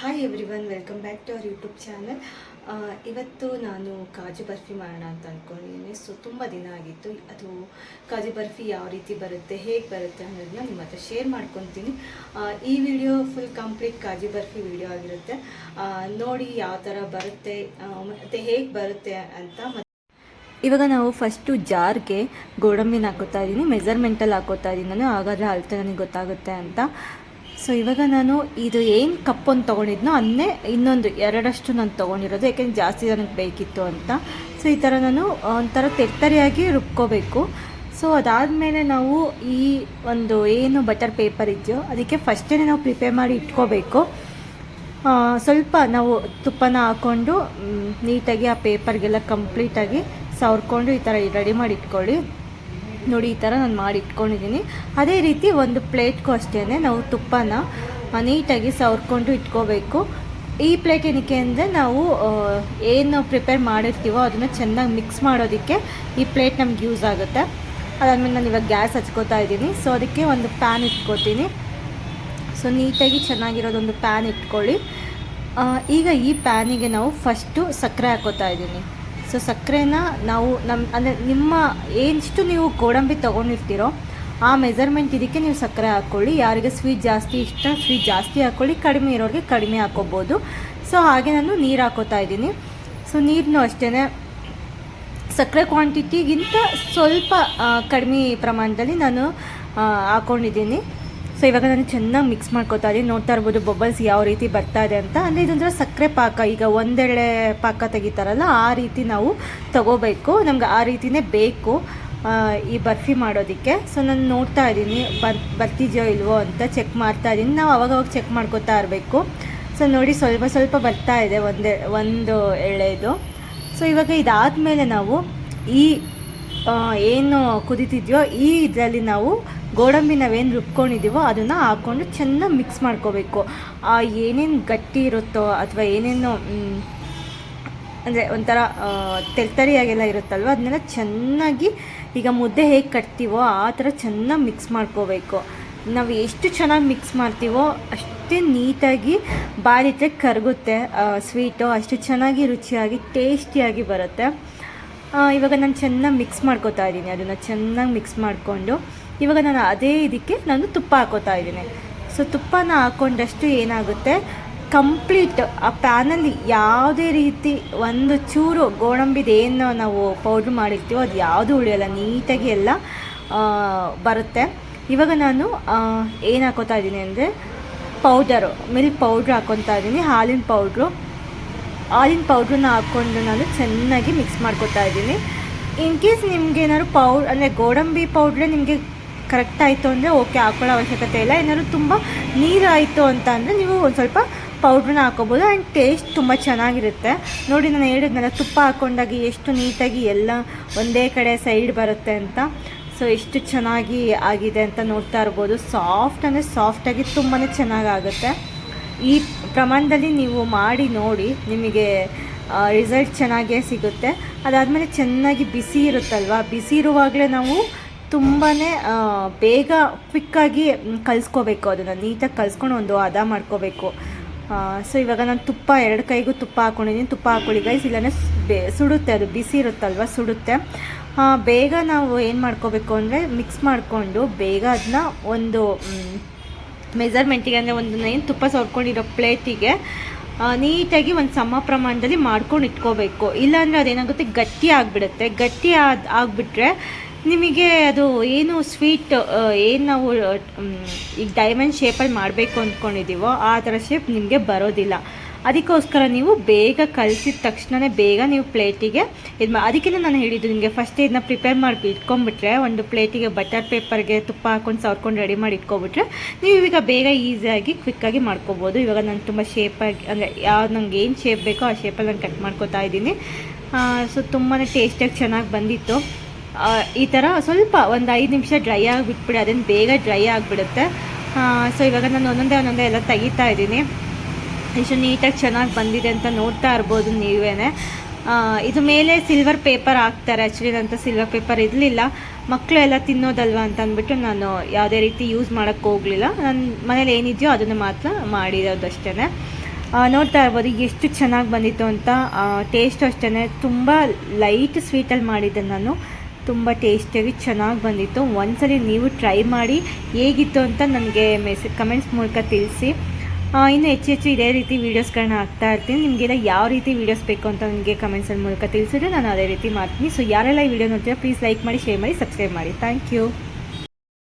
Hi everyone welcome back to our YouTube channel ಇವತ್ತು ನಾನು ಕಾಜು ಬರ್ಫಿ ಮಾಡೋಣ ಅಂತ ಅಂದ್ಕೊಂಡಿದ್ದೀನಿ ಸೊ ತುಂಬ ದಿನ ಆಗಿತ್ತು. ಅದು ಕಾಜು ಬರ್ಫಿ ಯಾವ ರೀತಿ ಬರುತ್ತೆ, ಹೇಗೆ ಬರುತ್ತೆ ಅನ್ನೋದನ್ನ ನಿಮ್ಮ ಹತ್ರ ಶೇರ್ ಮಾಡ್ಕೊತೀನಿ. ಈ video full complete kaju barfi video ಆಗಿರುತ್ತೆ. ನೋಡಿ ಯಾವ ಥರ ಬರುತ್ತೆ ಮತ್ತು ಹೇಗೆ ಬರುತ್ತೆ ಅಂತ ಇವಾಗ ನಾವು ಫಸ್ಟು ಜಾರ್ಗೆ ಗೋಡಂಬಿನ ಹಾಕೋತಾ ಇದ್ದೀನಿ ಮೆಜರ್ಮೆಂಟಲ್ಲಿ ಹಾಕೋತಾ ಇದ್ದೀನಿ ನಾನು. ಹಾಗಾದರೆ ಅಳತೆ ನನಗೆ ಗೊತ್ತಾಗುತ್ತೆ ಅಂತ. ಸೊ ಇವಾಗ ನಾನು ಇದು ಏನು ಕಪ್ಪೊಂದು ತೊಗೊಂಡಿದ್ನೋ ಅನ್ನೇ ಇನ್ನೊಂದು ಎರಡಷ್ಟು ನಾನು ತೊಗೊಂಡಿರೋದು, ಯಾಕೆಂದ್ರೆ ಜಾಸ್ತಿ ನನಗೆ ಬೇಕಿತ್ತು ಅಂತ. ಸೊ ಈ ಥರ ನಾನು ಒಂಥರ ತೆತ್ತರಿಯಾಗಿ ರುಬ್ಕೋಬೇಕು. ಸೊ ಅದಾದಮೇಲೆ ನಾವು ಈ ಒಂದು ಏನು ಬಟರ್ ಪೇಪರ್ ಇದೆಯೋ ಅದಕ್ಕೆ ಫಸ್ಟೇ ನಾವು ಪ್ರಿಪೇರ್ ಮಾಡಿ ಇಟ್ಕೋಬೇಕು. ಸ್ವಲ್ಪ ನಾವು ತುಪ್ಪನ ಹಾಕ್ಕೊಂಡು ನೀಟಾಗಿ ಆ ಪೇಪರ್ಗೆಲ್ಲ ಕಂಪ್ಲೀಟಾಗಿ ಸವರ್ಕೊಂಡು ಈ ಥರ ರೆಡಿ ಮಾಡಿ ಇಟ್ಕೊಳ್ಳಿ. ನೋಡಿ, ಈ ಥರ ನಾನು ಮಾಡಿ ಇಟ್ಕೊಂಡಿದ್ದೀನಿ ಅದೇ ರೀತಿ ಒಂದು ಪ್ಲೇಟ್ಗೂ ಅಷ್ಟೇ ನಾವು ತುಪ್ಪನ ನೀಟಾಗಿ ಸವರ್ಕೊಂಡು ಇಟ್ಕೋಬೇಕು. ಈ ಪ್ಲೇಟ್ ಏನಕ್ಕೆ ಅಂದರೆ ನಾವು ಏನು ಪ್ರಿಪೇರ್ ಮಾಡಿರ್ತೀವೋ ಅದನ್ನು ಚೆನ್ನಾಗಿ ಮಿಕ್ಸ್ ಮಾಡೋದಕ್ಕೆ ಈ ಪ್ಲೇಟ್ ನಮ್ಗೆ ಯೂಸ್ ಆಗುತ್ತೆ. ಅದಾದಮೇಲೆ ನಾನು ಇವಾಗ ಗ್ಯಾಸ್ ಹಚ್ಕೋತಾ ಇದ್ದೀನಿ. ಸೊ ಅದಕ್ಕೆ ಒಂದು ಪ್ಯಾನ್ ಇಟ್ಕೋತೀನಿ. ಸೊ ನೀಟಾಗಿ ಚೆನ್ನಾಗಿರೋದೊಂದು ಪ್ಯಾನ್ ಇಟ್ಕೊಳ್ಳಿ. ಈಗ ಈ ಪ್ಯಾನಿಗೆ ನಾವು ಫಸ್ಟು ಸಕ್ಕರೆ ಹಾಕೋತಾ ಇದ್ದೀನಿ. ಸೊ ಸಕ್ಕರೆನ ನಾವು ನಮ್ಮ ಅಂದರೆ ನಿಮ್ಮ ಎಷ್ಟು ನೀವು ಗೋಡಂಬಿ ತೊಗೊಂಡಿರ್ತೀರೋ ಆ ಮೆಜರ್ಮೆಂಟ್ ಇದಕ್ಕೆ ನೀವು ಸಕ್ಕರೆ ಹಾಕ್ಕೊಳ್ಳಿ ಯಾರಿಗೆ ಸ್ವೀಟ್ ಜಾಸ್ತಿ ಇಷ್ಟ ಸ್ವೀಟ್ ಜಾಸ್ತಿ ಹಾಕ್ಕೊಳ್ಳಿ ಕಡಿಮೆ ಇರೋರಿಗೆ ಕಡಿಮೆ ಹಾಕ್ಕೋಬೋದು ಸೊ ಹಾಗೆ ನಾನು ನೀರು ಹಾಕೋತಾ ಇದ್ದೀನಿ. ಸೊ ನೀರನ್ನು ಅಷ್ಟೇ ಸಕ್ಕರೆ ಕ್ವಾಂಟಿಟಿಗಿಂತ ಸ್ವಲ್ಪ ಕಡಿಮೆ ಪ್ರಮಾಣದಲ್ಲಿ ನಾನು ಹಾಕ್ಕೊಂಡಿದ್ದೀನಿ ಸೊ ಇವಾಗ ನಾನು ಚೆನ್ನಾಗಿ ಮಿಕ್ಸ್ ಮಾಡ್ಕೊತಾ ಇದ್ದೀನಿ. ನೋಡ್ತಾ ಇರ್ಬೋದು ಬಬಲ್ಸ್ ಯಾವ ರೀತಿ ಬರ್ತಾ ಇದೆ ಅಂತ. ಅಂದರೆ ಇದೊಂಥರ ಸಕ್ಕರೆ ಪಾಕ. ಈಗ ಒಂದೆಳೆ ಪಾಕ ತೆಗಿತಾರಲ್ಲ, ಆ ರೀತಿ ನಾವು ತಗೋಬೇಕು. ನಮ್ಗೆ ಆ ರೀತಿನೇ ಬೇಕು ಈ ಬರ್ಫಿ ಮಾಡೋದಕ್ಕೆ. ಸೊ ನಾನು ನೋಡ್ತಾ ಇದ್ದೀನಿ, ಬರ್, ಬರ್ತಿದೆಯೋ ಇಲ್ವೋ ಅಂತ ಚೆಕ್ ಮಾಡ್ತಾ ಇದ್ದೀನಿ. ನಾವು ಅವಾಗವಾಗ ಚೆಕ್ ಮಾಡ್ಕೊತಾ ಇರಬೇಕು. ಸೊ ನೋಡಿ ಸ್ವಲ್ಪ ಸ್ವಲ್ಪ ಬರ್ತಾ ಇದೆ ಒಂದೇ, ಒಂದು ಎಳೆದು. ಸೊ ಇವಾಗ ಇದಾದಮೇಲೆ ನಾವು ಈ ಏನು ಕುದಿತಿದ್ಯೋ ಈ ಇದರಲ್ಲಿ ನಾವು ಗೋಡಂಬಿ ನಾವೇನು ರುಬ್ಕೊಂಡಿದ್ದೀವೋ ಅದನ್ನು ಹಾಕ್ಕೊಂಡು ಚೆನ್ನಾಗಿ ಮಿಕ್ಸ್ ಮಾಡ್ಕೋಬೇಕು. ಆ, ಏನೇನು ಗಟ್ಟಿ ಇರುತ್ತೋ ಅಥವಾ ಏನೇನು ಅಂದರೆ ಒಂಥರ ತೆಲ್ತರಿಯಾಗೆಲ್ಲ ಇರುತ್ತಲ್ವ ಅದನ್ನೆಲ್ಲ ಚೆನ್ನಾಗಿ ಈಗ ಮುದ್ದೆ ಹೇಗೆ ಕಟ್ತೀವೋ ಆ ಥರ ಚೆನ್ನಾಗಿ ಮಿಕ್ಸ್ ಮಾಡ್ಕೋಬೇಕು. ನಾವು ಎಷ್ಟು ಚೆನ್ನಾಗಿ ಮಿಕ್ಸ್ ಮಾಡ್ತೀವೋ ಅಷ್ಟೇ ನೀಟಾಗಿ ಬಾರಿಟ್ರೆ ಕರಗುತ್ತೆ ಸ್ವೀಟು ಅಷ್ಟು ಚೆನ್ನಾಗಿ ರುಚಿಯಾಗಿ ಟೇಸ್ಟಿಯಾಗಿ ಬರುತ್ತೆ. ಇವಾಗ ನಾನು ಚೆನ್ನಾಗಿ ಮಿಕ್ಸ್ ಮಾಡ್ಕೋತಾ ಇದ್ದೀನಿ ಅದನ್ನು ಚೆನ್ನಾಗಿ ಮಿಕ್ಸ್ ಮಾಡಿಕೊಂಡು. ಇವಾಗ ನಾನು ಅದೇ ಇದಕ್ಕೆ ನಾನು ತುಪ್ಪ ಹಾಕೋತಾ ಇದ್ದೀನಿ. ಸೊ ತುಪ್ಪನ ಹಾಕ್ಕೊಂಡಷ್ಟು ಏನಾಗುತ್ತೆ? ಕಂಪ್ಲೀಟ್ ಆ ಪ್ಯಾನಲ್ಲಿ ಯಾವುದೇ ರೀತಿ ಒಂದು ಚೂರು ಗೋಡಂಬಿದು ಏನು ನಾವು ಪೌಡ್ರ್ ಮಾಡಿರ್ತೀವೋ ಅದು ಯಾವುದೂ ಉಳಿಯೋಲ್ಲ, ನೀಟಾಗಿ ಎಲ್ಲ ಬರುತ್ತೆ. ಇವಾಗ ನಾನು ಏನು ಹಾಕೋತಾ ಇದ್ದೀನಿ ಅಂದರೆ ಪೌಡರು ಮಿಲ್ಕ್ ಪೌಡ್ರ್ ಹಾಕೊತಾ ಇದ್ದೀನಿ, ಹಾಲಿನ ಪೌಡ್ರು ಹಾಲಿನ ಪೌಡ್ರನ್ನ ಹಾಕ್ಕೊಂಡು ನಾನು ಚೆನ್ನಾಗಿ ಮಿಕ್ಸ್ ಮಾಡ್ಕೊತಾ ಇದ್ದೀನಿ. ಇನ್ ಕೇಸ್ ನಿಮ್ಗೆ ಏನಾದ್ರು ಪೌಡ್, ಅಂದರೆ ಗೋಡಂಬಿ ಪೌಡ್ರೆ ನಿಮಗೆ ಕರೆಕ್ಟ್ ಆಯಿತು ಅಂದರೆ ಓಕೆ ಹಾಕೊಳ್ಳೋ ಅವಶ್ಯಕತೆ ಇಲ್ಲ. ಏನಾದ್ರು ತುಂಬ ನೀರು ಆಯಿತು ಅಂತ ಅಂದರೆ ನೀವು ಒಂದು ಸ್ವಲ್ಪ ಪೌಡ್ರನ್ನ ಹಾಕೋಬೋದು. ಆ್ಯಂಡ್ ಟೇಸ್ಟ್ ತುಂಬ ಚೆನ್ನಾಗಿರುತ್ತೆ. ನೋಡಿ, ನಾನು ಹೇಳಿದ್ನಲ್ಲ ತುಪ್ಪ ಹಾಕ್ಕೊಂಡಾಗ ಎಷ್ಟು ನೀಟಾಗಿ ಎಲ್ಲ ಒಂದೇ ಕಡೆ ಸೈಡ್ ಬರುತ್ತೆ ಅಂತ. ಸೊ ಎಷ್ಟು ಚೆನ್ನಾಗಿ ಆಗಿದೆ ಅಂತ ನೋಡ್ತಾ ಇರ್ಬೋದು. ಸಾಫ್ಟ್ ಅಂದರೆ ಸಾಫ್ಟಾಗಿ ತುಂಬಾ ಚೆನ್ನಾಗಾಗುತ್ತೆ. ಈ ಪ್ರಮಾಣದಲ್ಲಿ ನೀವು ಮಾಡಿ ನೋಡಿ, ನಿಮಗೆ ರಿಸಲ್ಟ್ ಚೆನ್ನಾಗೇ ಸಿಗುತ್ತೆ. ಅದಾದಮೇಲೆ ಚೆನ್ನಾಗಿ ಬಿಸಿ ಇರುತ್ತಲ್ವ? ಬಿಸಿ ಇರುವಾಗಲೇ ನಾವು ತುಂಬಾ ಬೇಗ ಕ್ವಿಕ್ಕಾಗಿ ಕಲಿಸ್ಕೋಬೇಕು ಅದನ್ನು. ನೀಟಾಗಿ ಕಲಿಸ್ಕೊಂಡು ಒಂದು ಹದ ಮಾಡ್ಕೋಬೇಕು. ಸೊ ಇವಾಗ ನಾನು ತುಪ್ಪ ಎರಡು ಕೈಗೂ ತುಪ್ಪ ಹಾಕ್ಕೊಂಡಿದ್ದೀನಿ ತುಪ್ಪ ಹಾಕ್ಕೊಳ್ಳಿ ಗೈಸ್ ಇಲ್ಲಾಂದರೆ ಬೇ, ಸುಡುತ್ತೆ ಅದು. ಬಿಸಿ ಇರುತ್ತಲ್ವ? ಸುಡುತ್ತೆ. ಬೇಗ ನಾವು ಏನು ಮಾಡ್ಕೋಬೇಕು ಅಂದರೆ ಮಿಕ್ಸ್ ಮಾಡಿಕೊಂಡು ಬೇಗ ಅದನ್ನ ಒಂದು ಮ್, ಮೆಜರ್ಮೆಂಟಿಗೆ ಅಂದರೆ ಒಂದು ನೈನ್ ತುಪ್ಪ ಸವರ್ಕೊಂಡಿರೋ ಪ್ಲೇಟಿಗೆ ನೀಟಾಗಿ ಒಂದು ಸಮ ಪ್ರಮಾಣದಲ್ಲಿ ಮಾಡ್ಕೊಂಡು ಇಟ್ಕೋಬೇಕು. ಇಲ್ಲಾಂದರೆ ಅದೇನಾಗುತ್ತೆ ಗಟ್ಟಿ ಆಗಿಬಿಡುತ್ತೆ. ಗಟ್ಟಿ ಆದ ಆಗಿಬಿಟ್ರೆ ನಿಮಗೆ ಅದು ಏನು ಸ್ವೀಟ್ ಏನು ನಾವು ಈಗ ಡೈಮಂಡ್ ಶೇಪಲ್ಲಿ ಮಾಡಬೇಕು ಅಂದ್ಕೊಂಡಿದ್ದೀವೋ ಆ ಥರ ಶೇಪ್ ನಿಮಗೆ ಬರೋದಿಲ್ಲ. ಅದಕ್ಕೋಸ್ಕರ ನೀವು ಬೇಗ ಕಲಿಸಿದ ತಕ್ಷಣವೇ ಬೇಗ ನೀವು ಪ್ಲೇಟಿಗೆ ಇದು ಮಾ ಅದಕ್ಕೆ ನಾನು ಹೇಳಿದ್ದು ನಿಮಗೆ ಫಸ್ಟ್ ಇದನ್ನ ಪ್ರಿಪೇರ್ ಮಾಡಿ ಇಟ್ಕೊಂಡ್ಬಿಟ್ರೆ, ಒಂದು ಪ್ಲೇಟಿಗೆ ಬಟರ್ ಪೇಪರ್ಗೆ ತುಪ್ಪ ಹಾಕೊಂಡು ಸವರ್ಕೊಂಡು ರೆಡಿ ಮಾಡಿ ಇಟ್ಕೊಬಿಟ್ರೆ ನೀವು ಈಗ ಬೇಗ ಈಸಿಯಾಗಿ ಕ್ವಿಕ್ಕಾಗಿ ಮಾಡ್ಕೋಬೋದು. ಇವಾಗ ನಾನು ತುಂಬ ಶೇಪಾಗಿ ಅಂದರೆ ಯಾವ ನಂಗೆ ಏನು ಶೇಪ್ ಬೇಕೋ ಆ ಶೇಪಲ್ಲಿ ನಾನು ಕಟ್ ಮಾಡ್ಕೊತಾ ಇದ್ದೀನಿ. ಸೊ ತುಂಬಾ ಟೇಸ್ಟಾಗಿ ಚೆನ್ನಾಗಿ ಬಂದಿತ್ತು. ಈ ಥರ ಸ್ವಲ್ಪ ಒಂದು ಐದು ನಿಮಿಷ ಡ್ರೈ ಆಗಿಬಿಟ್ಬಿಡಿ. ಅದನ್ನು ಬೇಗ ಡ್ರೈ ಆಗಿಬಿಡುತ್ತೆ. ಸೊ ಇವಾಗ ನಾನು ಒಂದೊಂದೇ ಒಂದೊಂದೇ ಎಲ್ಲ ತೆಗಿತಾ ಇದ್ದೀನಿ. ಎಷ್ಟು ನೀಟಾಗಿ ಚೆನ್ನಾಗಿ ಬಂದಿದೆ ಅಂತ ನೋಡ್ತಾ ಇರ್ಬೋದು ನೀವೇ ಇದು ಮೇಲೆ ಸಿಲ್ವರ್ ಪೇಪರ್ ಹಾಕ್ತಾರೆ. ಆ್ಯಕ್ಚುಲಿ ನಂತ ಸಿಲ್ವರ್ ಪೇಪರ್ ಇರಲಿಲ್ಲ. ಮಕ್ಕಳು ಎಲ್ಲ ತಿನ್ನೋದಲ್ವಾ ಅಂತ ಅಂದ್ಬಿಟ್ಟು ನಾನು ಯಾವುದೇ ರೀತಿ ಯೂಸ್ ಮಾಡೋಕ್ಕೆ ಹೋಗಲಿಲ್ಲ. ನನ್ನ ಮನೇಲಿ ಏನಿದೆಯೋ ಅದನ್ನು ಮಾತ್ರ ಮಾಡಿರೋದು ಅಷ್ಟೇ ನೋಡ್ತಾ ಇರ್ಬೋದು ಎಷ್ಟು ಚೆನ್ನಾಗಿ ಬಂದಿತ್ತು ಅಂತ. ಟೇಸ್ಟ್ ಅಷ್ಟೇ ತುಂಬ ಲೈಟ್ ಸ್ವೀಟಲ್ಲಿ ಮಾಡಿದ್ದೆ ನಾನು. ತುಂಬ ಟೇಸ್ಟಿಯಾಗಿ ಚೆನ್ನಾಗಿ ಬಂದಿತ್ತು. ಒಂದ್ಸಲಿ ನೀವು ಟ್ರೈ ಮಾಡಿ ಹೇಗಿತ್ತು ಅಂತ ನನಗೆ ಮೆಸೇಜ್ ಕಮೆಂಟ್ಸ್ ಮೂಲಕ ತಿಳಿಸಿ. ಇನ್ನು ಹೆಚ್ಚು ಹೆಚ್ಚು ಇದೇ ರೀತಿ ವೀಡಿಯೋಸ್ಗಳನ್ನ ಹಾಕ್ತಾ ಇರ್ತೀನಿ. ನಿಮಗೆಲ್ಲ ಯಾವ ರೀತಿ ವೀಡಿಯೋಸ್ ಬೇಕು ಅಂತ ನನಗೆ ಕಮೆಂಟ್ಸ್ ಮೂಲಕ ತಿಳಿಸಿದ್ರೆ ನಾನು ಅದೇ ರೀತಿ ಮಾಡ್ತೀನಿ. ಸೊ ಯಾರೆಲ್ಲ ಈ ವಿಡಿಯೋ ನೋಡ್ತೀರಾ ಪ್ಲೀಸ್ ಲೈಕ್ ಮಾಡಿ ಶೇರ್ ಮಾಡಿ ಸಬ್ಸ್ಕ್ರೈಬ್ ಮಾಡಿ. Thank you